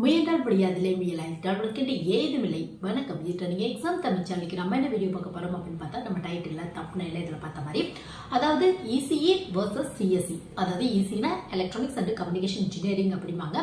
முயன்றால் முடியாதில்லை முயலாயிட்டால் உனக்கு ஏதுமில்லை. வணக்கம். இன்று நீங்கள் எக்ஸாம் தமிழ் சேனலுக்கு நம்ம என்ன வீடியோ பார்க்க போகிறோம் அப்படின்னு பார்த்தா நம்ம டைட்டில் தப்புன இல்லை இதில் பார்த்த மாதிரி அதாவது இசிஇ வர்சஸ் சிஎஸ்சி அதாவது இசினா எலக்ட்ரானிக்ஸ் அண்ட் கம்யூனிகேஷன் இன்ஜினியரிங் அப்படிம்பாங்க.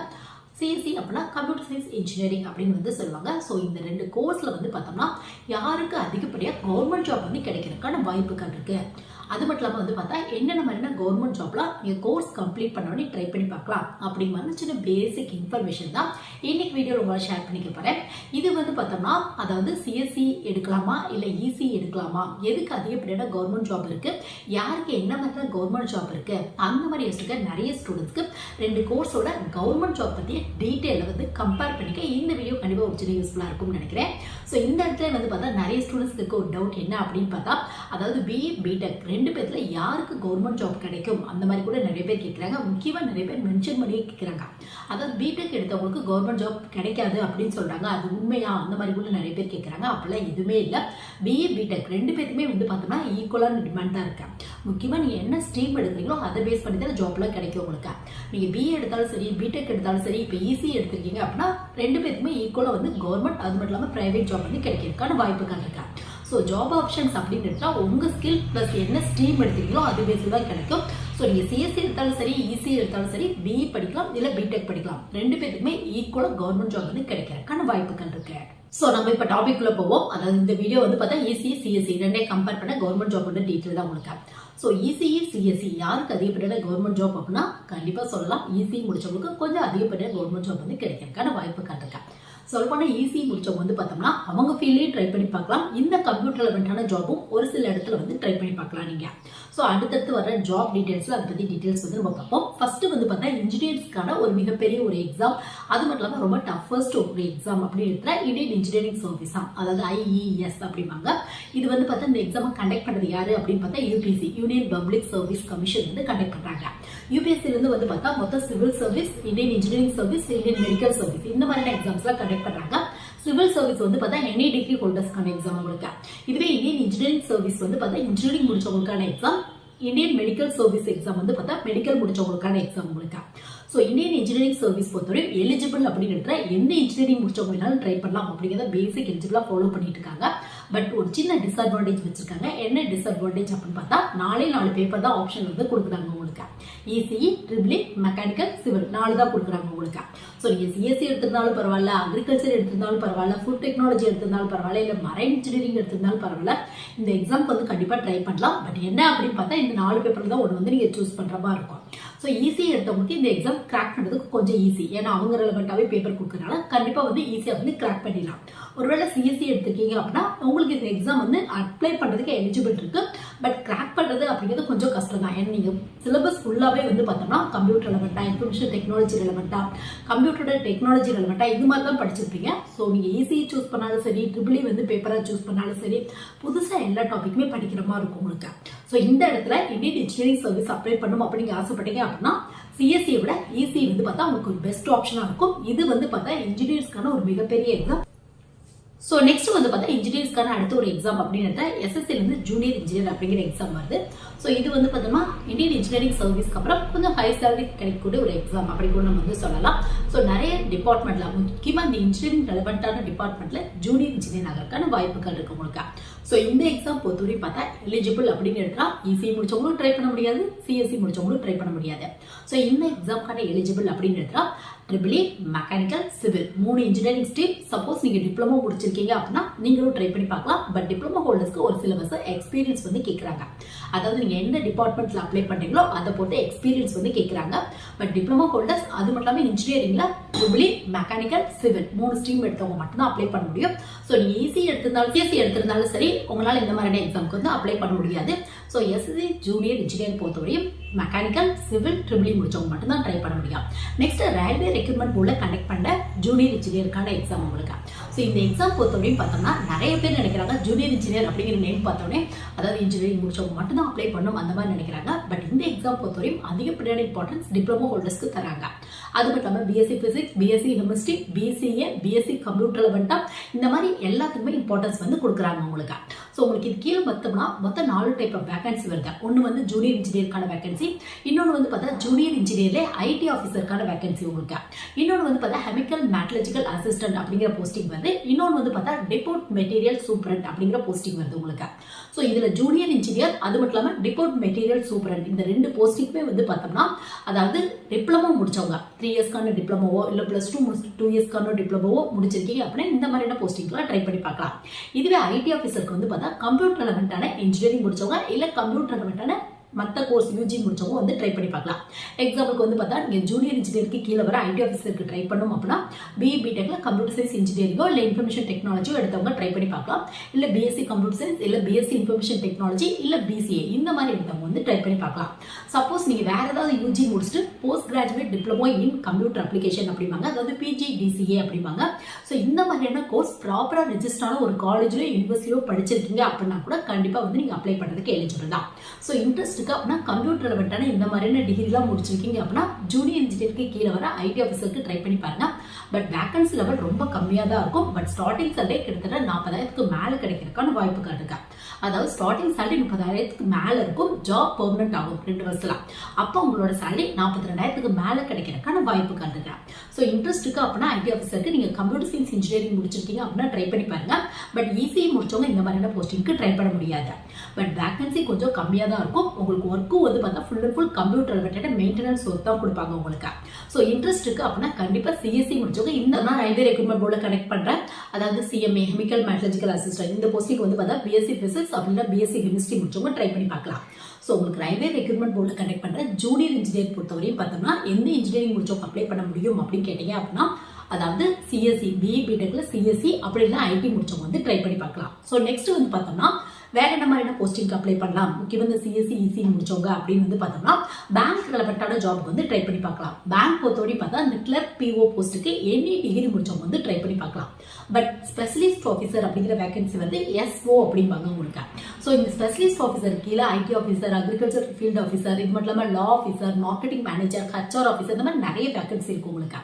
சிஎஸ்சி அப்படின்னா கம்ப்யூட்டர் சயின்ஸ் இன்ஜினியரிங் அப்படின்னு வந்து சொல்லுவாங்க. ஸோ இந்த ரெண்டு கோர்ஸில் வந்து பார்த்தோம்னா யாருக்கு அதிகப்படியாக கவர்மெண்ட் ஜாப் வந்து கிடைக்கிறதுக்கான வாய்ப்புகள் இருக்குது அது மட்டும் இல்லாமல் வந்து பார்த்தா என்னென்ன மாதிரியான கவர்மெண்ட் ஜாப்லாம் நீங்கள் கோர்ஸ் கம்ப்ளீட் பண்ண உடனே ட்ரை பண்ணி பார்க்கலாம். அப்படிங்கிற மாதிரி சின்ன பேசிக் இன்ஃபர்மேஷன் தான் இன்னைக்கு வீடியோ உங்களை ஷேர் பண்ணிக்க போகிறேன் இது வந்து பார்த்தோம்னா அதாவது சிஎஸ்சி எடுக்கலாமா? இல்லை இசி எடுக்கலாமா? எதுக்கு அதிகப்படியான கவர்மெண்ட் ஜாப் இருக்குது யாருக்கு என்ன மாதிரி கவர்மெண்ட் ஜாப் இருக்குது அந்த மாதிரி யோசிச்சுக்க நிறைய ஸ்டூடெண்ட்ஸ்க்கு ரெண்டு கோர்ஸோட கவர்மெண்ட் ஜாப் பற்றி டீட்டெயிலில் வந்து கம்பேர் பண்ணிக்க இந்த வீடியோ கண்டிப்பாக ஒரு சின்ன யூஸ்ஃபுல்லாக இருக்கும்னு நினைக்கிறேன். ஸோ இந்த இடத்துல வந்து பார்த்தா நிறைய ஸ்டூடெண்ட்ஸ்க்கு இருக்க ஒரு டவுட் என்ன அப்படின்னு பார்த்தா அதாவது பிஏ பிடெக் ரெண்டு பேர்த்துல யாருக்கு கவர்மெண்ட் ஜாப் கிடைக்கும்? அந்த மாதிரி கூட நிறைய பேர் கேட்குறாங்க முக்கியமாக நிறைய பேர் மென்ஷன் பண்ணி கேட்குறாங்க அதாவது பிடெக் எடுத்தவங்களுக்கு கவர்மெண்ட் ஜாப் கிடைக்காது அப்படின்னு சொல்றாங்க. அது உண்மையா? அந்த மாதிரி கூட நிறைய பேர் கேட்குறாங்க அப்படிலாம் எதுவுமே இல்லை. பிஇ பிடெக் ரெண்டு பேருக்குமே வந்து பார்த்தோம்னா ஈக்குவலான டிமாண்ட் தான் இருக்கேன் முக்கியமாக நீங்கள் என்ன ஸ்ட்ரீம் எடுக்கிறீங்களோ அதை பேஸ் பண்ணி தான் ஜாப்லாம் கிடைக்கும் உங்களுக்கு. நீங்கள் பிஏ எடுத்தாலும் சரி பிடெக் எடுத்தாலும் சரி இப்போ ஈஸி எடுத்திருக்கீங்க அப்படின்னா ரெண்டு பேருக்குமே ஈக்குவலாக வந்து கவர்மெண்ட் அது மட்டும் இல்லாமல் ப்ரைவேட் ஜாப் வந்து கிடைக்கிறதுக்கான வாய்ப்புகள் இருக்கா. ஸோ ஜாப் ஆப்ஷன்ஸ் அப்படின்னு உங்கள் ஸ்கில் ப்ளஸ் என்ன ஸ்ட்ரீம் எடுத்தீங்களோ அது பேஸில் தான் கிடைக்கும். ஸோ நீங்கள் சிஎஸ்சி எடுத்தாலும் சரி இசி எடுத்தாலும் சரி பிஇ படிக்கலாம் இல்லை பிடெக் படிக்கலாம். ரெண்டு பேருக்குமே ஈக்குவலாக கவர்மெண்ட் ஜாப் வந்து கிடைக்கிறதுக்கான வாய்ப்புகள் இருக்கு. ஸோ நம்ம இப்போ டாபிக்ல போவோம். அதாவது இந்த வீடியோ வந்து பார்த்தா இசி சிஎஸ்சி ரெண்டே கம்பேர் பண்ண கவர்மெண்ட் ஜாப் வந்து டீட்டெயில் தான் உங்களுக்கு. ஸோ இசிஇ சிஎஸ்சி யாருக்கு அதிகப்படியான கவர்மெண்ட் ஜாப் அப்படின்னா கண்டிப்பாக சொல்லலாம். இசிஇ முடிச்சவங்களுக்கு கொஞ்சம் அதிகப்படியான கவர்மெண்ட் ஜாப் வந்து கிடைக்கிறதுக்கான வாய்ப்புகள் இருக்கா. சொல்லப்போனால் ஈஸி முடிச்சவங்க வந்து பார்த்தோம்னா அவங்க ஃபீல்டையும் ட்ரை பண்ணி பார்க்கலாம். இந்த கம்ப்யூட்டர் ரிலவெண்ட்டான ஜாபும் ஒரு சில இடத்துல வந்து ட்ரை பண்ணி பார்க்கலாம் நீங்கள் ஸோ அடுத்தடுத்து வர ஜாப் டீட்டெயில்ஸில் அதை பற்றி டீட்டெயில்ஸ் வந்து நம்ம பார்ப்போம். ஃபர்ஸ்ட் வந்து பார்த்தா இன்ஜினியர்ஸ்க்கான ஒரு மிகப்பெரிய ஒரு எக்ஸாம் அது மட்டும் இல்லாமல் ரொம்ப டஃபஸ்ட் ஒரு எக்ஸாம் அப்படின்னு எடுத்தா இந்தியன் இன்ஜினியரிங் சர்வீஸ் அதாவது ஐஇஎஸ் அப்படிம்பாங்க. இது வந்து பார்த்தா இந்த எக்ஸாமை கண்டக்ட் பண்ணுறது யாரு அப்படின்னு பார்த்தா UPSC union public service commission வந்து கண்டக்ட் பண்ணுறாங்க யூபிஎஸ்சிலேருந்து வந்து பார்த்தா மொத்தம் civil service Indian engineering service Indian medical service இந்த மாதிரியான எக்ஸாம்ஸ்லாம் கண்டக்ட் பண்ணுறாங்க சிவில் சர்வீஸ் வந்து பார்த்தா எனி டிகிரி ஹோல்டர்ஸ்க்கான எக்ஸாம் உங்களுக்கு. இது இன்ஜினியரிங் சர்வீஸ் வந்து பார்த்தா engineering முடிச்சவங்களுக்கான exam Indian medical service exam வந்து பார்த்தா மெடிக்கல் முடிச்சவங்களுக்கான எக்ஸாம் உங்களுக்கு. ஸோ இந்தியன் இன்ஜினியரிங் சர்வீஸ் பொறுத்தவரை எலிஜிபிள் அப்படின்னு எந்த இன்ஜினியரிங் முடிச்சவங்க வேணாலும் ட்ரை பண்ணலாம் அப்படிங்கிறத பேசிக் எலிஜிபிளாக ஃபாலோ பண்ணிட்டு இருக்காங்க பட் ஒரு சின்ன டிஸ்அட்வான்டேஜ் வச்சிருக்காங்க. என்ன டிஸ்அட்வான்டேஜ் அப்படின்னு பார்த்தா நாலே நாலு பேப்பர் தான் ஆப்ஷன் வந்து கொடுக்குறாங்க உங்களுக்கு இசிஇ ட்ரிபிளி மெக்கானிக்கல் சிவில் நாலு தான் கொடுக்குறாங்க உங்களுக்கு. ஸோ நீங்கள் சிஎஸ்சி எடுத்திருந்தாலும் பரவாயில்ல அக்ரிகல்ச்சர் எடுத்திருந்தாலும் பரவாயில்ல ஃபுட் டெக்னாலஜி எடுத்திருந்தாலும் பரவாயில்ல இல்லை மரைன் இன்ஜினியரிங் எடுத்திருந்தாலும் பரவாயில்ல. இந்த எக்ஸாம்க்கு வந்து கண்டிப்பாக ட்ரை பண்ணலாம். பட் என்ன அப்படின்னு பார்த்தா இந்த நாலு பேப்பர் தான் ஒன்று வந்து நீங்கள் சூஸ் பண்ணுற மாதிரி இருக்கும். ஸோ ஈஸி எடுத்தவங்களுக்கு இந்த எக்ஸாம் கிராக் பண்ணுறதுக்கு கொஞ்சம் ஈஸி ஏன்னா அவங்க ரெலவெண்ட்டாகவே பேப்பர் கொடுக்குறனால கண்டிப்பாக வந்து ஈஸியாக வந்து கிராக் பண்ணிடலாம். ஒருவேளை சிஎஸ்சி எடுத்திருக்கீங்க அப்படின்னா உங்களுக்கு இந்த எக்ஸாம் வந்து அப்ளை பண்ணுறதுக்கு எலிஜிபிள் இருக்குது பட் கிராக் பண்ணுறது அப்படிங்கிறது கொஞ்சம் கஷ்டம் தான் ஏன்னா நீங்கள் சிலபஸ் ஃபுல்லாகவே வந்து பார்த்தோம்னா கம்ப்யூட்டர் ரெலவெண்ட்டாக இன்ஃபர்மேஷன் டெக்னாலஜி ரெலவெண்ட்டாக கம்ப்யூட்டரோட டெக்னாலஜி ரெலவெண்ட்டாக இது மாதிரி தான் படிச்சிருப்பீங்க ஸோ நீங்கள் ஈஸியை சூஸ் பண்ணாலும் சரி ட்ரிபிளி e வந்து பேப்பராக சூஸ் பண்ணாலும் சரி புதுசாக எல்லா டாப்பிக்குமே படிக்கிற மாதிரி இருக்கும் உங்களுக்கு. ஸோ இந்த இடத்துல இண்டியன் இன்ஜினியரிங் சர்வீஸ் அப்ளை பண்ணணும் அப்படின்னு ஆசைப்பட்டீங்க அப்படின்னா சிஎஸ்சியை விட ஈஸி வந்து பார்த்தா உங்களுக்கு ஒரு பெஸ்ட் ஆப்ஷனாக இருக்கும். இது வந்து பார்த்தா இன்ஜினியர்ஸ்க்கான ஒரு மிகப்பெரிய எக்ஸாம் ஸோ நெக்ஸ்ட் வந்து பார்த்தா இன்ஜினியர்ஸ்க்கான அடுத்த ஒரு எக்ஸாம் அப்படின்னு எஸ்எஸ்சிலேருந்து ஜூனியர் இன்ஜினியர் அப்படிங்கிற எக்ஸாம் வருது. ஸோ இது வந்து பார்த்தோம்னா இந்தியன் இன்ஜினியரிங் சர்வீஸ்க்கு அப்புறம் கொஞ்சம் ஹை சேலரி கிடைக்கக்கூடிய ஒரு எக்ஸாம் அப்படி கூட நம்ம வந்து சொல்லலாம். ஸோ நிறைய டிபார்ட்மெண்ட்ல முக்கியமாக இந்த இன்ஜினியரிங் ரெலவெண்ட்டான டிபார்ட்மெண்ட்ல ஜூனியர் இன்ஜினியர் ஆகிறதுக்கான வாய்ப்புகள் இருக்கு உங்களுக்கு. ஸோ இந்த எக்ஸாம் பொறுத்தவரையும் பார்த்தா எலிஜிபிள் அப்படின்னு எடுத்தா இசி முடிச்சவங்களும் ட்ரை பண்ண முடியாது சிஎஸ்சி முடிச்சவங்களும் ட்ரை பண்ண முடியாது. ஸோ இந்த எக்ஸாம்க்கான எலிஜிபிள் அப்படின்னு எடுத்தா ட்ரிபிளி மெக்கானிக்கல் சிவில் மூணு இன்ஜினியரிங் ஸ்ட்ரீம் சப்போஸ் நீங்கள் டிப்ளமோ முடிச்சிருக்கீங்க அப்படின்னா நீங்களும் ட்ரை பண்ணி பார்க்கலாம். பட் டிப்ளமோ ஹோல்டர்ஸ்க்கு ஒரு சிலபஸ் எக்ஸ்பீரியன்ஸ் வந்து கேட்குறாங்க அதாவது நீங்கள் எந்த டிபார்ட்மெண்ட்டில் அப்ளை பண்ணுறீங்களோ அதை போட்டு எக்ஸ்பீரியன்ஸ் வந்து கேட்குறாங்க பட் டிப்ளமோ ஹோல்டர்ஸ் அது மட்டும் இல்லாமல் இன்ஜினியரிங்கில் ட்ரிபிளி மெக்கானிக்கல் சிவில் மூணு ஸ்ட்ரீம் எடுத்தவங்க மட்டும்தான் அப்ளை பண்ண முடியும். ஸோ நீங்கள் ஈஸி எடுத்திருந்தாலும் சிஎஸ்சி எடுத்திருந்தாலும் சரி உங்களால் இந்த மாதிரியான எக்ஸாமுக்கு வந்து அப்ளை பண்ண முடியாது. ஸோ எஸ்எஸ்சி ஜூனியர் இன்ஜினியர் பொறுத்தவரையும் மெக்கானிக்கல் சிவில் ட்ரிபிளி முடிச்சவங்க மட்டும்தான் ட்ரை பண்ண முடியும். நெக்ஸ்ட் ரயில்வே ரெக்ரூட்மெண்ட் போல கண்டக்ட் பண்ண ஜூனியர் இன்ஜினியருக்கான எக்ஸாம் உங்களுக்கு. ஸோ இந்த எக்ஸாம் பொறுத்தவரையும் பார்த்தோம்னா நிறைய பேர் நினைக்கிறாங்க ஜூனியர் இன்ஜினியர் அப்படிங்கிற நேம் பார்த்தோன்னே அதாவது இன்ஜினியரிங் முடிச்சவங்க மட்டும்தான் அப்ளை பண்ணும் அந்த மாதிரி நினைக்கிறாங்க. பட் இந்த எக்ஸாம் பொறுத்தவரையும் அதிகப்படியான இம்பார்ட்டன்ஸ் டிப்ளமோ ஹோல்டர்ஸ்க்கு தராங்க. அது மட்டும் இல்லாமல் BSc physics BSc chemistry BCA BSc computer லெவன்ட்டா இந்த மாதிரி எல்லாத்துக்குமே இம்பார்ட்டன்ஸ் வந்து கொடுக்குறாங்க உங்களுக்கு. ஸோ உங்களுக்கு இது கீழே பார்த்தோம்னா மொத்தம் நாலு டைப் ஆஃப் வேகன்சி வருது. ஒன்று வந்து ஜூனியர் இன்ஜினியருக்கான வேகன்சி இன்னொன்று வந்து பார்த்தா ஜூனியர் இன்ஜினியர்லே ஐடி ஆஃபீஸருக்கான வேகன்சி உங்களுக்கு. இன்னொன்று வந்து பார்த்தா கெமிக்கல் மேட்டலஜிக்கல் அசிஸ்டன்ட் அப்படிங்கிற போஸ்டிங் வந்து இன்னொன்று வந்து பார்த்தா டிபோர்ட் மெட்டீரியல் சூப்பரண்ட் அப்படிங்கிற போஸ்டிங் வருது உங்களுக்கு. ஸோ இதில் ஜூனியர் இன்ஜினியர் அது மட்டும் இல்லாமல் டிபோர்ட் மெட்டீரியல் சூப்பரண்ட் இந்த ரெண்டு போஸ்டிங்குமே வந்து பார்த்தோம்னா அதாவது டிப்ளமோ முடிச்சவங்க த்ரீ இயர்ஸ்க்கான டிப்ளமோவோ இல்லை ப்ளஸ் டூ முடிச்சு டூ இயர்ஸ்க்கான டிப்ளமோவோ முடிச்சிருக்கீங்க அப்படின்னா இந்த மாதிரியான போஸ்டிங்லாம் ட்ரை பண்ணி பார்க்கலாம். இதுவே ஐடி ஆஃபீஸருக்கு வந்து பார்த்தா கம்ப்யூட்டர் ரிலவெண்ட்டான இன்ஜினியரிங் முடிச்சவங்க இல்லை கம்ப்யூட்டர் ரிலவெண்ட்டான மற்ற கோர்ஸ் யூஜி முடிச்சவங்க வந்து ட்ரை பண்ணி பார்க்கலாம். எக்ஸாம்பிளுக்கு வந்து பார்த்தா நீங்கள் ஜூனியர் இன்ஜினியருக்கு கீழே வர ஐடி ஆஃபீஸருக்கு ட்ரை பண்ணணும் அப்படின்னா பிஇ பிடெக்ல கம்ப்யூட்டர் சயின்ஸ் இன்ஜினியரிங்கோ இல்லை இன்ஃபர்மேஷன் டெக்னாலஜியோ எடுத்தவங்க ட்ரை பண்ணி பார்க்கலாம். இல்லை பிஎஸ்சி கம்ப்யூட்டர் சயின்ஸ் இல்லை பிஎஸ்சி இன்ஃபர்மேஷன் டெக்னாலஜி இல்லை பிசிஏ இந்த மாதிரி எடுத்தவங்க வந்து ட்ரை பண்ணி பார்க்கலாம். சப்போஸ் நீங்கள் வேற ஏதாவது யூஜி முடிச்சுட்டு post graduate diploma in computer application அப்படிம்பாங்க. அதாவது பிஜி டிசிஏ அப்படிம்பாங்க. ஸோ இந்த மாதிரியான கோர்ஸ் ப்ராப்பராக ரெஜிஸ்டரான ஒரு காலேஜ்லயோ யூனிவர்சிட்டியோ படிச்சிருக்கீங்க அப்படின்னா கூட கண்டிப்பாக வந்து நீங்கள் அப்ளை பண்ணுறதுக்கு எலிஜிபிள் தான். ஸோ முடிச்சிருக்கு அப்படின்னா கம்ப்யூட்டர் ரிலவெண்ட்டான இந்த மாதிரியான டிகிரிலாம் முடிச்சிருக்கீங்க அப்படின்னா ஜூனியர் இன்ஜினியருக்கு கீழே வர ஐடி ஆஃபீஸருக்கு ட்ரை பண்ணி பாருங்க. பட் வேகன்சி லெவல் ரொம்ப கம்மியாக தான் இருக்கும். பட் ஸ்டார்டிங் சேலரி கிட்டத்தட்ட நாற்பதாயிரத்துக்கு மேலே கிடைக்கிறதுக்கான வாய்ப்புகள் இருக்கு. அதாவது ஸ்டார்டிங் சேலரி முப்பதாயிரத்துக்கு மேலே இருக்கும். ஜாப் பெர்மனெண்ட் ஆகும் ரெண்டு வருஷத்துல. அப்போ உங்களோட சேலரி நாற்பத்தி ரெண்டாயிரத்துக்கு மேலே கிடைக்கிறதுக்கான வாய்ப்புகள் இருக்கு. ஸோ இன்ட்ரெஸ்ட் இருக்கு அப்படின்னா ஐடி ஆஃபீஸருக்கு நீங்கள் கம்ப்யூட்டர் சயின்ஸ் இன்ஜினியரிங் முடிச்சிருக்கீங்க அப்படின்னா ட்ரை பண்ணி பாருங்க. பட் ஈஸியாக முடிச்சவங்க இந்த மாதிரியான போஸ்டிங்க்கு ட்ரை பண்ண முடியாது. பட் வேகன்சி கொஞ்சம் கம்மியாக தான் இருக்கும். உங்களுக்கு ஒர்க்கும் வந்து பார்த்தா full and full computer related maintenance work தான் கொடுப்பாங்க உங்களுக்கு. ஸோ இன்ட்ரெஸ்ட் இருக்கு அப்படின்னா கண்டிப்பாக சிஎஸ்சி முடிச்சவங்க இந்த நான் ரயில்வே ரெக்ரூட்மெண்ட் போர்டில் கனெக்ட் பண்ணுறேன் அதாவது சிஎம்ஏ கெமிக்கல் மேட்டலஜிக்கல் அசிஸ்டன்ட் இந்த போஸ்டிங் வந்து பார்த்தா பிஎஸ்சி பிசிக்ஸ் அப்படின்னா பிஎஸ்சி கெமிஸ்ட்ரி முடிச்சவங்க ட்ரை பண்ணி பார்க்கலாம். ஸோ உங்களுக்கு ரயில்வே ரெக்ரூட்மெண்ட் போர்டில் கனெக்ட் பண்ணுற ஜூனியர் இன்ஜினியர் பொறுத்தவரையும் பார்த்தோம்னா எந்த இன்ஜினியரிங் முடிச்சவங்க அப்ளை பண்ண முடியும் அப்படின்னு கேட்டீங்க அப்படின்னா அதாவது சிஎஸ்சி பிஇ பிடெக்ல சிஎஸ்சி அப்படி இல்லைன்னா ஐடி முடிச்சவங்க வந்து ட்ரை பண்ணி பார்க்கலாம். ஸோ நெக்ஸ்ட் வந்து பார்த்தோம்னா வேற என்ன மாதிரியான போஸ்டிங்க்கு அப்ளை பண்ணலாம்? முக்கியம் வந்து சிஎஸ்சி இசி முடிச்சவங்க அப்படின்னு வந்து பார்த்தோம்னா பேங்க் ரெலவெண்ட்டான ஜாப்க்கு வந்து ட்ரை பண்ணி பார்க்கலாம். பேங்க் பொறுத்தவரை பார்த்தா அந்த கிளர்க் பிஓ போஸ்ட்டுக்கு எனி டிகிரி முடிச்சவங்க வந்து ட்ரை பண்ணி பார்க்கலாம். பட் ஸ்பெஷலிஸ்ட் ஆஃபீஸர் அப்படிங்கிற வேகன்சி வந்து எஸ்ஓ அப்படிம்பாங்க உங்களுக்கு. ஸோ இந்த ஸ்பெஷலிஸ்ட் ஆஃபீஸர் கீழே IT officer agriculture field officer இது மட்டும் இல்லாமல் law officer marketing manager HR officer இந்த மாதிரி நிறைய வேகன்சி இருக்கு உங்களுக்கு.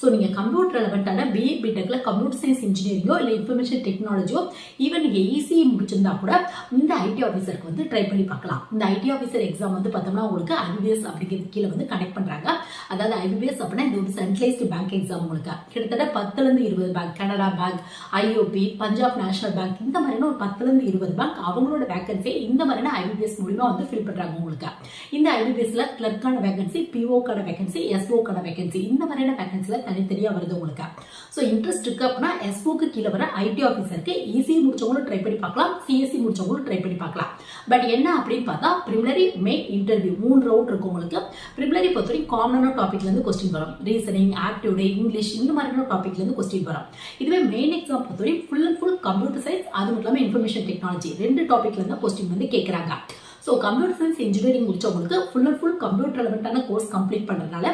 ஸோ நீங்கள் கம்ப்யூட்டர் ரெலவெண்ட்டான பிஏ பிடெக்கில் கம்ப்யூட்டர் சயின்ஸ் இன்ஜினியரிங்கோ இல்லை இன்ஃபர்மேஷன் டெக்னாலஜியோ ஈவன் நீங்கள் ஈஸியை முடிச்சிருந்தா கூட இந்த ஐடி ஆஃபீஸருக்கு வந்து ட்ரை பண்ணி பார்க்கலாம். இந்த ஐடி ஆஃபீஸர் எக்ஸாம் வந்து பார்த்தோம்னா உங்களுக்கு ஐபிஎஸ் அப்படிங்கிறது கீழே வந்து கனெக்ட் பண்ணுறாங்க அதாவது ஐபிஎஸ் அப்படின்னா இது ஒரு சென்ட்ரலைஸ்டு பேங்க் எக்ஸாம் உங்களுக்கு. கிட்டத்தட்ட பத்துலேருந்து இருபது bank Canara bank IOB Punjab national bank இந்த மாதிரியான ஒரு பத்துலேருந்து இருபது பேங்க் அவங்களோட வேகன்சியை இந்த மாதிரியான ஐபிஎஸ் மூலிமா வந்து ஃபில் பண்ணுறாங்க உங்களுக்கு. இந்த ஐபிபிஎஸ்ல கிளர்க்கான வேகன்சி பிஓக்கான வேகன்சி எஸ்ஓக்கான வேகன்சி இந்த மாதிரியான வேகன்சியில் தனித்தனியாக வருது உங்களுக்கு? ஸோ இன்ட்ரெஸ்ட் இருக்கு அப்படின்னா எஸ்ஓக்கு கீழே வர ஐடி ஆஃபீஸருக்கு ஈஸி முடிச்சவங்களும் ட்ரை பண்ணி பார்க்கலாம். சிஎஸ்சி முடிச்சவங்களும் ட்ரை பண்ணி பார்க்கலாம். பட் என்ன அப்படின்னு பார்த்தா ப்ரிமினரி மெயின் இன்டர்வியூ மூணு ரவுண்ட் இருக்கும் உங்களுக்கு. ப்ரிமினரி பொறுத்தவரைக்கும் காமனான டாபிக்ல இருந்து கொஸ்டின் வரும். ரீசனிங் ஆக்டிவிட்டி இங்கிலீஷ் இந்த மாதிரியான டாபிக்ல இருந்து கொஸ்டின் வரும். இதுவே மெயின் எக்ஸாம் பொறுத்தவரை full and full computer science அது மட்டும் இல்லாமல் இன்ஃபர்மேஷன் டெக்னாலஜி ரெண்டு டாபிக்ல இருந்து கொஸ்டின் வந்து கேட்குறாங்க ஸோ கம்ப்யூட்டர் சயின்ஸ் இன்ஜினியரிங் முடிச்சவங்களுக்கு ஃபுல் அண்ட் ஃபுல் கம்ப்யூட்டர் ரெலவெண்ட்டான கோர்ஸ் கம்ப்ளீட் பண்ணுறதுனால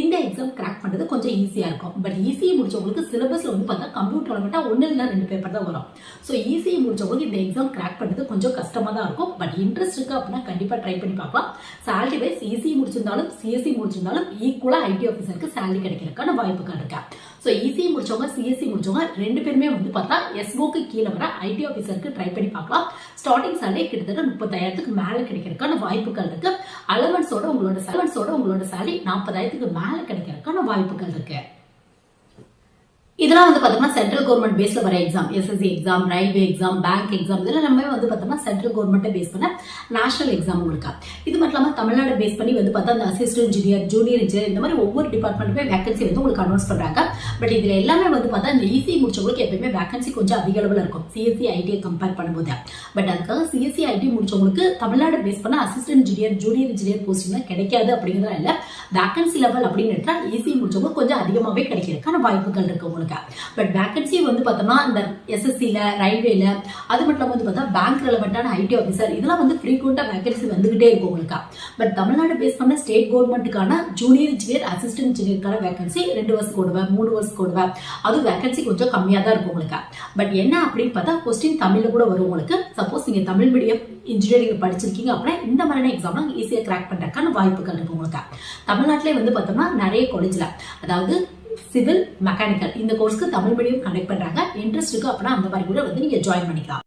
இந்த எக்ஸாம் கிராக் பண்ணுறது கொஞ்சம் ஈஸியாக இருக்கும். பட் ஈஸி முடிச்சவங்களுக்கு சிலபஸில் வந்து பார்த்தா கம்ப்யூட்டர் ரெலவெண்ட்டாக ஒன்று இல்லை ரெண்டு பேப்பர் தான் வரும். ஸோ ஈஸி முடிச்சவங்களுக்கு இந்த எக்ஸாம் கிராக் பண்ணுறது கொஞ்சம் கஷ்டமாக தான் இருக்கும். பட் இன்ட்ரெஸ்ட் இருக்குது அப்படின்னா கண்டிப்பாக ட்ரை பண்ணி பார்க்கலாம். சேலரி வைஸ் ஈஸி முடிச்சிருந்தாலும் சிஎஸ்சி முடிச்சிருந்தாலும் ஈக்குவலாக ஐடி ஆஃபீஸருக்கு சேலரி கிடைக்கிறதுக்கான வாய்ப்புகள் இருக்கா? ஸோ இசி முடிச்சவங்க சிஎஸ்சி முடிச்சவங்க ரெண்டு பேருமே வந்து பார்த்தா எஸ்ஓக்கு கீழே வர ஐடி ஆஃபீஸருக்கு ட்ரை பண்ணி பார்க்கலாம். ஸ்டார்டிங் சேலரி கிட்டத்தட்ட முப்பத்தாயிரத்துக்கு மேலே கிடைக்கிறதுக்கான வாய்ப்புகள் இருக்கு. அலவன்ஸோட உங்களோட அலவன்ஸோட உங்களோட சேலரி நாற்பதாயிரத்துக்கு மேலே கிடைக்கிறதுக்கான வாய்ப்புகள் இருக்கு. இதெல்லாம் வந்து பார்த்தோம்னா சென்ட்ரல் கவர்மெண்ட் பேஸ்ல வர exam SSC exam railway exam bank exam இதெல்லாம் நம்ம வந்து பார்த்தோம்னா சென்ட்ரல் கவர்மெண்ட்டை பேஸ் பண்ண நேஷனல் எக்ஸாம் உங்களுக்கு? இது மட்டும் இல்லாமல் தமிழ்நாடு பேஸ் பண்ணி வந்து பார்த்தா அந்த அசிஸ்டன்ட் இன்ஜினியர் ஜூனியர் இன்ஜினியர் இந்த மாதிரி ஒவ்வொரு டிபார்ட்மெண்ட்டுமே வேகன்சி வந்து உங்களுக்கு அனௌன்ஸ் பண்றாங்க. பட் இதுல எல்லாமே வந்து பார்த்தா இந்த ஈஸி முடிச்சவங்களுக்கு எப்பயுமே வேகன்சி கொஞ்சம் அதிக அளவில் இருக்கும். சிஎஸ்சி ஐடியை கம்பேர் பண்ணும்போது. பட் அதுக்காக சிஎஸ்சி ஐடி முடிச்சவங்களுக்கு தமிழ்நாடு பேஸ் பண்ண அசிஸ்டன்ட் இன்ஜினியர் ஜூனியர் இன்ஜினியர் போஸ்டிங்லாம் கிடைக்காது அப்படிங்கிறதா இல்லை வேகன்சி லெவல் அப்படின்னு ஈஸி முடிச்சவங்களுக்கு கொஞ்சம் அதிகமாகவே கிடைக்கிறதுக்கான வாய்ப்புகள் இருக்கு உங்களுக்கு. பட் வேக்கன்சி வந்து பார்த்தோம்னா இந்த எஸ்எஸ்சியில் ரயில்வேல அது மட்டும் இல்லாமல் வந்து பார்த்தா பேங்க் ரெலவெண்ட்டான ஐடி ஆஃபீஸர் இதெல்லாம் வந்து ஃப்ரீக்வெண்ட்டாக வேக்கன்சி வந்துகிட்டே இருக்கும் உங்களுக்கு. பட் தமிழ்நாடு பேஸ் பண்ண ஸ்டேட் கவர்மெண்ட்டுக்கான ஜூனியர் இன்ஜினியர் அசிஸ்டன்ட் இன்ஜினியருக்கான வேகன்சி ரெண்டு வருஷம் கொடுவேன் மூணு வருஷம் கொடுவேன் அது வேகன்சி கொஞ்சம் கம்மியாக தான் இருக்கும் உங்களுக்கு. பட் என்ன அப்படின்னு பார்த்தா கொஸ்டின் தமிழில் கூட வரும் உங்களுக்கு. சப்போஸ் நீங்கள் தமிழ் மீடியம் இன்ஜினியரிங் படிச்சிருக்கீங்க அப்படின்னா இந்த மாதிரியான எக்ஸாம்லாம் ஈஸியாக கிராக் பண்ணுறதுக்கான வாய்ப்புகள் இருக்கு உங்களுக்கு. தமிழ்நாட்டிலே வந்து பார்த்தோம்னா நிறைய காலேஜில் அதாவது சிவில் மெக்கானிக்கல் இந்த கோர்ஸ்க்கு தமிழ் மீடியம் கண்டக்ட் பண்றாங்க. இன்ட்ரெஸ்ட் இருக்கு அப்படின்னா அந்த மாதிரி கூட வந்து நீங்க ஜாயின் பண்ணிக்கலாம்.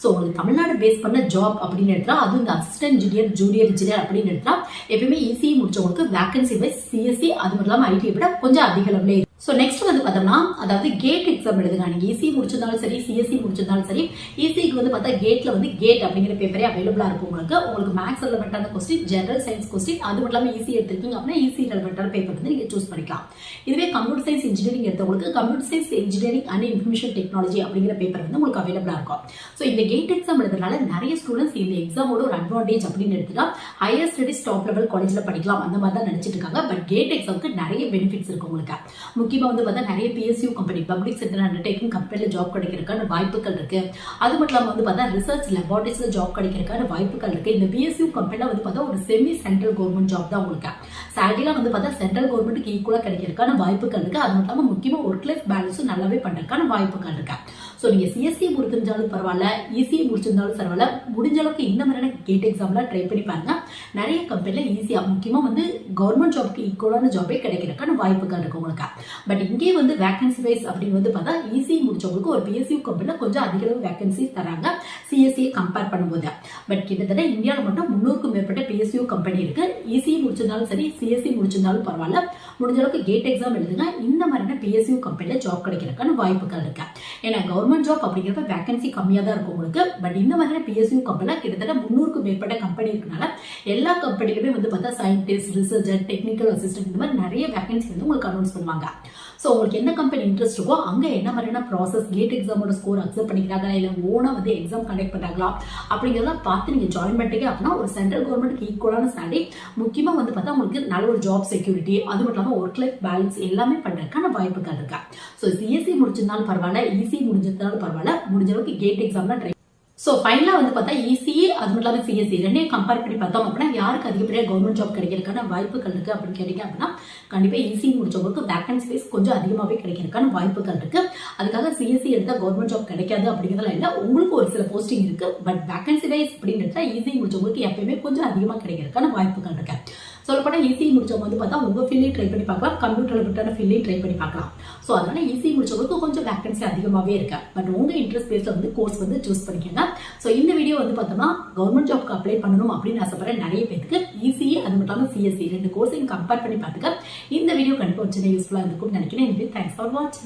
ஸோ உங்களுக்கு தமிழ்நாடு பேஸ் பண்ண ஜாப் அப்படின்னு எடுத்தா அதுவும் இந்த அசிஸ்டன்ட் இன்ஜினியர் ஜூனியர் இன்ஜினியர் அப்படின்னு எடுத்தா எப்பயுமே இசிஇ முடிச்சவங்களுக்கு வேகன்சி வைஸ் சிஎஸ்சி அது மட்டும் இல்லாமல் ஐடியை விட கொஞ்சம் அதிக லெவலில் ஸோ நெக்ஸ்ட் வந்து பார்த்தோம்னா அதாவது கேட் எக்ஸாம் எழுதுகிறாங்க நீங்கள் ஈஸி முடிச்சிருந்தாலும் சரி சிஎஸ்சி முடிச்சிருந்தாலும் சரி ஈஸிக்கு வந்து பார்த்தா கேட்ல வந்து கேட் அப்படிங்கிற பேப்பரே அவைலபிளாக இருக்கும் உங்களுக்கு. உங்களுக்கு மேக்ஸ் ரெலவெண்ட்டான கொஸ்டின் ஜெனரல் சயின்ஸ் கொஸ்டின் அது மட்டும் இல்லாமல் ஈஸி எடுத்திருக்கீங்க அப்படின்னா ஈஸி ரெலவெண்ட்டான பேப்பர் வந்து நீங்கள் சூஸ் பண்ணிக்கலாம். இதுவே computer science engineering எடுத்தவங்களுக்கு computer science engineering and information technology அப்படிங்கிற பேப்பர் வந்து உங்களுக்கு அவைலபிளாக இருக்கும். ஸோ இந்த கேட் எக்ஸாம் எழுதுறதுனால நிறைய ஸ்டூடெண்ட்ஸ் இந்த எக்ஸாமோட ஒரு அட்வான்டேஜ் அப்படின்னு எடுத்துட்டா ஹையர் ஸ்டடிஸ் டாப் லெவல் காலேஜில் படிக்கலாம். அந்த மாதிரி தான் நினச்சிட்டு இருக்காங்க. பட் கேட் எக்ஸாமுக்கு நிறைய பெனிஃபிட்ஸ் இருக்கு உங்களுக்கு. முக்கியமாக வந்து பார்த்தா நிறைய PSU company public sector undertaking கம்பெனியில் ஜாப் கிடைக்கிறதுக்கான வாய்ப்புகள் இருக்கு. அது மட்டும் இல்லாமல் வந்து பார்த்தா ரிசர்ச் லெபார்டரிஸில் ஜாப் கிடைக்கிறதுக்கான வாய்ப்புகள் இருக்கு. இந்த பிஎஸ்யூ கம்பெனியில் வந்து பார்த்தா ஒரு செமி சென்ட்ரல் கவர்மெண்ட் ஜாப் தான் உங்களுக்கு. சேலரிலாம் வந்து பார்த்தா சென்ட்ரல் கவர்மெண்ட்டுக்கு ஈக்குவலாக கிடைக்கிறதுக்கான வாய்ப்புகள் இருக்கு. அது மட்டும் இல்லாமல் முக்கியமாக ஒர்க் லைஃப் பேலன்ஸும் நல்லாவே பண்ணுறதுக்கான வாய்ப்புகள் இருக்கு. ஸோ நீங்கள் சிஎஸ்சி முடிச்சிருந்தாலும் பரவாயில்ல இசி முடிச்சிருந்தாலும் பரவாயில்ல. முடிஞ்ச அளவுக்கு இந்த மாதிரியான கேட் எக்ஸாம்லாம் ட்ரை பண்ணி பாருங்க. நிறைய கம்பெனியில் ஈஸியாக முக்கியமாக வந்து கவர்மெண்ட் ஜாப்க்கு ஈக்குவலான ஜாபே கிடைக்கிறதுக்கான வாய்ப்புகள் இருக்கு உங்களுக்கு. பட் இங்கே வந்து வேகன்சி வைஸ் அப்படின்னு வந்து பார்த்தா ஈஸி முடிச்சவங்களுக்கு ஒரு பிஎஸ்சி கம்பெனியில் கொஞ்சம் அதிக அளவு வேகன்சி தராங்க. சிஎஸ்சியை கம்பேர் பண்ணும்போது. பட் கிட்டத்தட்ட இந்தியாவில் மட்டும் முன்னூறுக்கும் மேற்பட்ட பிஎஸ்சியூ கம்பெனி இருக்கு. இசி முடிச்சிருந்தாலும் சரி சிஎஸ்சி முடிச்சிருந்தாலும் பரவாயில்ல. முடிஞ்ச அளவுக்கு கேட் எக்ஸாம் எழுதுங்க இந்த மாதிரியான பிஎஸ்யூ கம்பெனியில் ஜாப் கிடைக்கிறதுக்கான வாய்ப்புகள் இருக்கு. ஏன்னா கவர்மெண்ட் ஜாப் அப்படிங்கிறப்ப வேகன்சி கம்மியாக தான் இருக்கும் உங்களுக்கு. பட் இந்த மாதிரியான பிஎஸ்யூ கம்பெனியில் கிட்டத்தட்ட முந்நூறுக்கும் மேற்பட்ட கம்பெனி இருக்கனால எல்லா கம்பெனிலுமே வந்து பார்த்தா சயின்டிஸ்ட் ரிசர்ச்சர் டெக்னிக்கல் அசிஸ்டன்ட் இந்த மாதிரி நிறைய வேகன்சி வந்து உங்களுக்கு அனௌன்ஸ் பண்ணுவாங்க. ஸோ உங்களுக்கு என்ன கம்பெனி இன்ட்ரெஸ்ட் இருக்கோ அங்கே என்ன மாதிரியான ப்ராசஸ் கேட் எக்ஸாமோட ஸ்கோர் அக்செப்ட் பண்ணிக்கிறாங்களா இல்லை ஓனாக வந்து எக்ஸாம் கண்டக்ட் பண்ணுறாங்களா அப்படிங்கிறதெல்லாம் பார்த்து நீங்கள் ஜாயின் பண்ணிட்டீங்க அப்படின்னா ஒரு சென்ட்ரல் கவர்மெண்ட்டுக்கு ஈக்குவலான சேலரி முக்கியமாக வந்து பார்த்தா உங்களுக்கு நல்ல ஒரு ஜாப் செக்யூரிட்டி அது மட்டும் இல்லாமல் ஒர்க் லைஃப் பேலன்ஸ் எல்லாமே பண்ணுறதுக்கான வாய்ப்புகள் இருக்கா. ஸோ சிஎஸ்சி முடிச்சிருந்தாலும் பரவாயில்ல இசி முடிஞ்சிருந்தாலும் பரவாயில்ல முடிஞ்ச அளவுக்கு கேட் எக்ஸாம்லாம் ட்ரை ஸோ ஃபைனலாக வந்து பார்த்தா இசிஏ அது மட்டும் இல்லாமல் சிஎஸ்சி ரெண்டையும் கம்பேர் பண்ணி பார்த்தோம் அப்படின்னா யாருக்கு அதிகப்படியாக கவர்மெண்ட் ஜாப் கிடைக்கிறதுக்கான வாய்ப்புகள் இருக்குது அப்படின்னு கேட்டிங்க அப்படின்னா கண்டிப்பாக ஈஸி முடிச்சவங்களுக்கு வேகன்சி வைஸ் கொஞ்சம் அதிகமாகவே கிடைக்கிறதுக்கான வாய்ப்புகள் இருக்குது அதுக்காக சிஎஸ்சி எடுத்தால் கவர்மெண்ட் ஜாப் கிடைக்காது அப்படிங்கிறதுலாம் இல்லை உங்களுக்கு ஒரு சில போஸ்டிங் இருக்குது பட் வேக்கன்சி வைஸ் அப்படின்னு எடுத்தால் ஈஸி முடிச்சவங்களுக்கு எப்பயுமே கொஞ்சம் அதிகமாக கிடைக்கிறதுக்கான வாய்ப்புகள் இருக்குது சொல்லப்போனால் ஈஸி முடிச்சவங்க வந்து பார்த்தா உங்கள் ஃபீல்டையும் ட்ரை பண்ணி பார்க்கலாம். கம்ப்யூட்டர் ரிலேட்டடான ஃபீல்டையும் ட்ரை பண்ணி பார்க்கலாம். ஸோ அதனால ஈஸி முடிச்சவங்களுக்கு கொஞ்சம் வேக்கன்சி அதிகமாகவே இருக்கு. பட் உங்கள் இன்ட்ரெஸ்ட் பேஸில் வந்து கோர்ஸ் வந்து சூஸ் பண்ணிக்கோங்க. ஸோ இந்த வீடியோ வந்து பார்த்தோம்னா கவர்மெண்ட் ஜாப்க்கு அப்ளை பண்ணணும் அப்படின்னு ஆசைப்படுற நிறைய பேருக்கு ஈஸியே அது மட்டும் இல்லாமல் சிஎஸ்சி ரெண்டு கோர்ஸையும் கம்பேர் பண்ணி பார்த்துக்க. இந்த வீடியோ கண்டிப்பாக வச்சு யூஸ்ஃபுல்லாக இருக்கும்னு நினைக்கிறேன். தேங்க்ஸ் ஃபார் வாட்சிங்